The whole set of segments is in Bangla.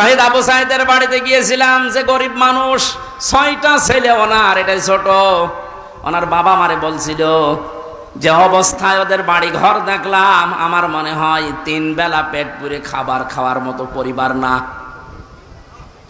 শহীদ আবু সাহেদের বাড়িতে গিয়েছিলাম যে গরিব মানুষ, ছয়টা ছেলে ওনার, এটাই ছোট। ওনার বাবা মারে বলছিল, যে অবস্থায় ওদের বাড়ি ঘর দেখলাম, আমার মনে হয় তিন বেলা পেট পুরে খাবার খাওয়ার মতো পরিবার না।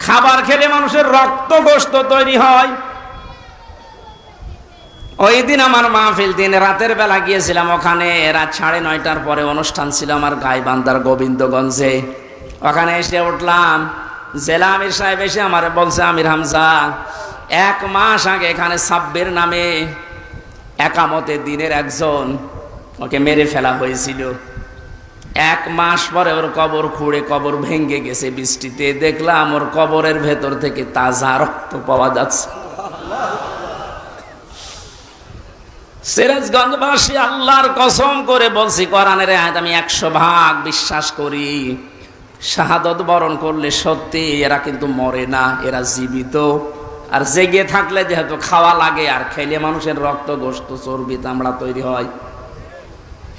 খাবার খেলে মানুষের রক্ত গোস্ত তৈরি হয়। ওই দিন আমার মাহফিল দিন, রাতের বেলা গিয়েছিলাম ওখানে, রাত সাড়ে নয়টার পরে অনুষ্ঠান ছিল আমার গাইবান্দার গোবিন্দগঞ্জে। ওখানে এসে উঠলাম, জেলা আমির সাহেব এসে আমার বলছে, আমির হামজা, এক মাস আগে এখানে সাব্বির নামে একামতে দিনের একজন ওকে মেরে ফেলা হয়েছিল। এক মাস পরে ওর কবর খুঁড়ে কবর ভেঙে গেছে বৃষ্টিতে। দেখলাম ওর কবরের ভেতর থেকে তাজা রক্ত পাওয়া যাচ্ছে। সিরাজগঞ্জবাসী আল্লাহর কসম করে বলছি, কোরআনের আয়াত আমি একশো ভাগ বিশ্বাস করি। শাহাদত বরণ করলে সত্যি এরা কিন্তু মরে না, এরা জীবিত। আর জেগে থাকলে যেহেতু খাওয়া লাগে, আর খেলে মানুষের রক্ত গোস্ত চর্বি তামড়া তৈরি হয়।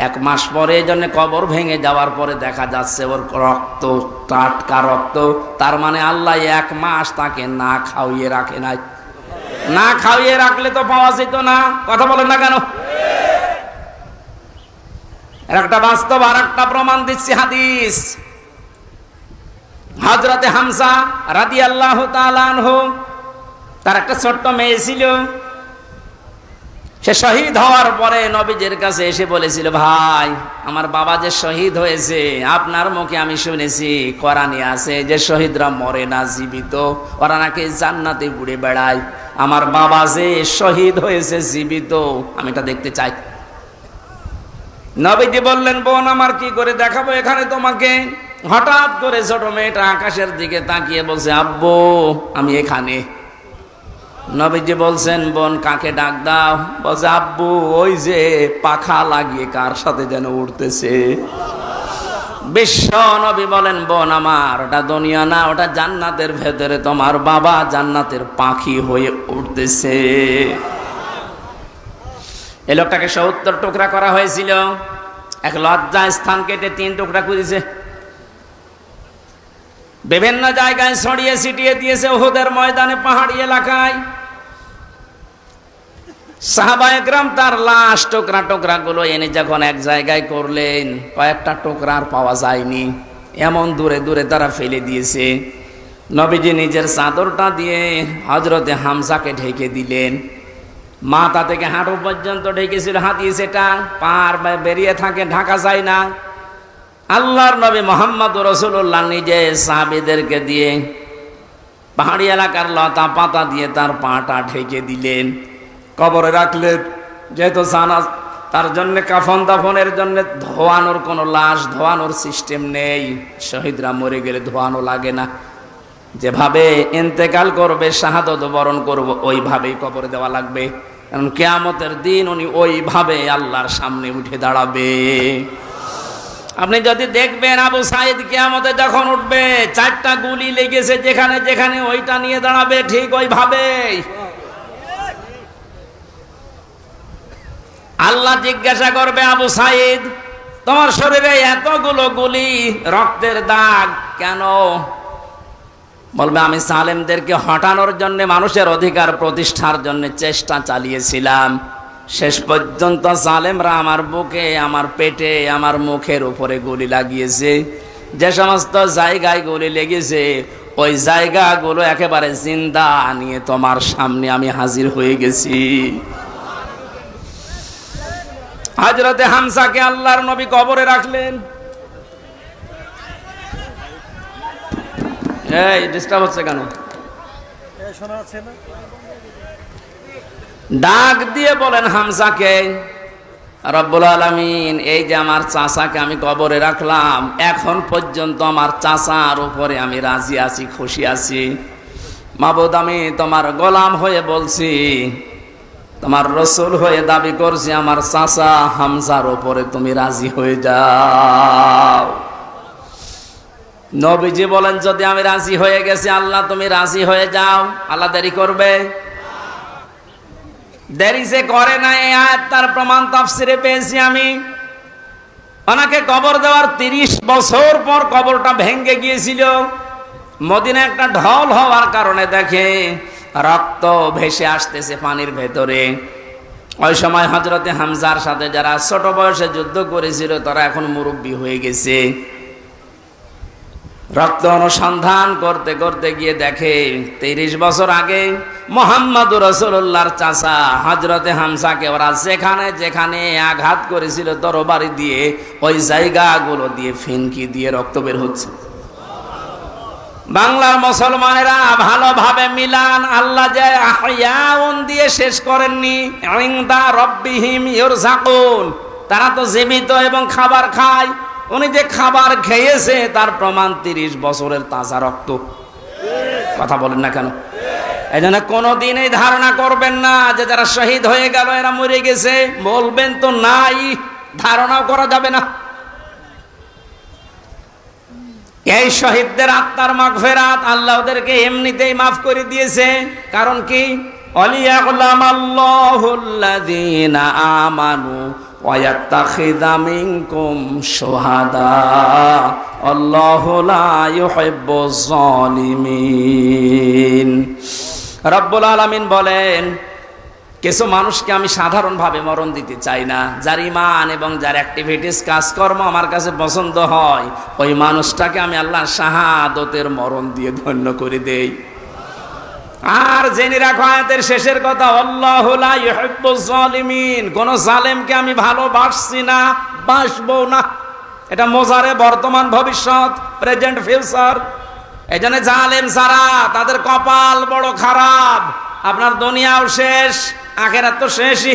এক মাস পরে জন্য কবর ভেঙে যাওয়ার পরে দেখা যাচ্ছে ওর রক্ত, টাটকা রক্ত। তার মানে আল্লাহ এক মাস তাকে না খাওয়িয়ে রাখে নাই। না খাওয়িয়ে রাখলে তো পাওয়া যেত না। কথা বলেন না কেন? একটা বাস্তব আর একটা প্রমাণ দিচ্ছি হাদিস। হজরতে হামসা রাদি আল্লাহ তার একটা ছোট্ট মেয়ে ছিল। সে শহীদ হওয়ার পরে নবীজের কাছে এসে বলেছিল, ভাই, আমার বাবা যে শহীদ হয়েছে, আপনার মুখে আমি শুনেছি, কোরআনে আছে যে শহীদরা মরে না, জীবিত। ওরা নাকি জান্নাতে ঘুরে বেড়ায়। আমার বাবা যে শহীদ হয়েছে, জীবিত। আমি এটা দেখতে চাই। নবীজি বললেন, বোন, আমার কি করে দেখাবো এখানে তোমাকে? হঠাৎ করে ছোট মেয়েটা আকাশের দিকে তাকিয়ে বলছে, আব্বু, আমি এখানে। নবীজি বলছেন, বোন, কাকে ডাক দাও? বলছে, আব্বু, ওই যে পাখা লাগিয়ে কার সাথে যেন উঠতেছে বিশ্ব নবী বলেন, বোন, আমার, ওটা দুনিয়া না, ওটা জান্নাতের ভেতরে তোমার বাবা জান্নাতের পাখি হয়ে উঠতেছে এই লোকটাকে সত্তর টুকরা করা হয়েছিল। এক লজ্জা স্থান কেটে তিন টুকরা করেছে বিভিন্ন জায়গায় ছড়িয়ে ছিটিয়ে দিয়েছে ওহুদের ময়দানে পাহাড়ি এলাকায়। সাহাবায়করাম তার লাশ টোকরা টোকরা গুলো এনে যখন এক জায়গায় করলেন, কয়েকটা টোকরা আর পাওয়া যায়নি। এমন দূরে দূরে তারা ফেলে দিয়েছে। নবীজি নিজের চাদরটা দিয়ে হজরতে হামসাকে ঢেকে দিলেন। মাথা থেকে হাঁটু পর্যন্ত ঢেকেছিল হাতিয়ে সেটা পার বেরিয়ে থাকে, ঢাকা যায় না। আল্লাহর নবী মোহাম্মদ রসুল্লাহ নিজে সাহাবিদেরকে দিয়ে পাহাড়ি এলাকার লতা পাতা দিয়ে তার পাটা ঢেকে দিলেন। কবরে রাখলে যেহেতু জানা, তার জন্য কাফন দাফনের জন্য ধোয়ানোর কোনো লাশ, ধোয়ানোর সিস্টেম নেই। শহীদরা মরে গেলে ধোয়ানো লাগে না। যেভাবে ইন্তেকাল করবে, শাহাদত বরণ করব, ওইভাবেই কবরে দেওয়া লাগবে। কারণ কেয়ামতের দিন উনি ওইভাবে আল্লাহর সামনে উঠে দাঁড়াবে। আপনি যদি দেখবেন আবু সাইদ কেয়ামতে যখন উঠবে, চারটা গুলি লেগেছে যেখানে যেখানে, ওইটা নিয়ে দাঁড়াবে ঠিক ওইভাবে আল্লাহ জিজ্ঞাসা করবে, আবু সাইদ, তোমার শরীরে এতগুলো গুলি রক্তের দাগ কেন? বলবে, আমি সালেমদেরকে হটানোর জন্য, মানুষের অধিকার প্রতিষ্ঠার জন্য চেষ্টা চালিয়েছিলাম। শেষ পর্যন্ত সালেমরা আমার বুকে, আমার পেটে, আমার মুখের উপরে গুলি লাগিয়েছে। যে সমস্ত জায়গায় গুলি লেগেছে, ওই জায়গাগুলো একেবারে জিন্দা নিয়ে তোমার সামনে আমি হাজির হয়ে গেছি। হাজরতে হামসাকে আল্লাহর নবী কবরে রাখলেন। এই ডিস্টার্ব হচ্ছে কেন? ডাক দিয়ে বলেন হামসাকে রব্বুল আলমিন, এই যে আমার চাচাকে আমি কবরে রাখলাম, এখন পর্যন্ত আমার চাচার উপরে আমি রাজি আছি, খুশি আছি। মাবুদ, আমি তোমার গোলাম হয়ে বলছি তোমার রসুল হয়ে দাবি করছি, আমার চাচা হামজার উপরে তুমি রাজি হয়ে যাও। নবীজি বলেন, যদি আমি রাজি হয়ে গেছি, আল্লাহ তুমি রাজি হয়ে যাও। আল্লাহ দেরি করবে? দেরি সে করে না, এই আয়াত তার প্রমাণ তাফসিরে পেয়েছি আমি। ওনাকে কবর দেওয়ার তিরিশ বছর পর কবরটা ভেঙ্গে গিয়েছিল। মদিনা একটা ঢল হওয়ার কারণে দেখে রক্ত ভেসে আসতেছে পানির ভেতরে। ওই সময় হজরতে হামজার সাথে যারা ছোট বয়সে যুদ্ধ করেছিল, তারা এখন মুরব্বী হয়ে গেছে। রক্ত অনুসন্ধান করতে করতে গিয়ে দেখে, তিরিশ বছর আগে মোহাম্মদ রসুল্লাহর চাষা হজরতে হামসাকে ওরা যেখানে যেখানে আঘাত করেছিল তরবারি দিয়ে, ওই জায়গাগুলো দিয়ে ফিনকি দিয়ে রক্ত বের হচ্ছে। বাংলার মুসলমানেরা ভালোভাবে মিলান, আল্লাহ যে আহয়াউন দিয়ে শেষ করেননি, ইনদা রব্বিহিম ইরজাকুন তারা তো জীবিত এবং খাবার খায়। উনি যে খাবার খেয়েছে, তার প্রমাণ তিরিশ বছরের তাজা রক্ত। কথা বলেন না কেন? এই জন্য কোনোদিন এই ধারণা করবেন না যে যারা শহীদ হয়ে গেল, এরা মরে গেছে। বলবেন তো নাই, ধারণাও করা যাবে না। এই শহীদদের আত্মার মাগ ফেরাত আল্লাহ ওদেরকে এমনিতেই মাফ করে দিয়েছে। কারণ কি? আমানু রব্বুল আলামিন বলেন কিছু মানুষকে আমি সাধারণভাবে মরণ দিতে চাই না। যার ইমান এবং যার অ্যাক্টিভিটিস কাজকর্ম আমার কাছে পছন্দ হয়, ওই মানুষটাকে আমি আল্লাহ শাহাদতের মরণ দিয়ে ধন্য করে দেই। আর জেনে রাখো, আয়াতের শেষের কথা, আল্লাহ জালিমিন কোন জালেমকে আমি ভালোবাসছি না, বাসবো না। এটা মোজারে বর্তমান ভবিষ্যৎ প্রেজেন্ট ফিউচার এই জন্য জালেম সারা তাদের কপাল বড় খারাপ। আপনার দুনিয়াও শেষ। আখেরাত তো শেষই।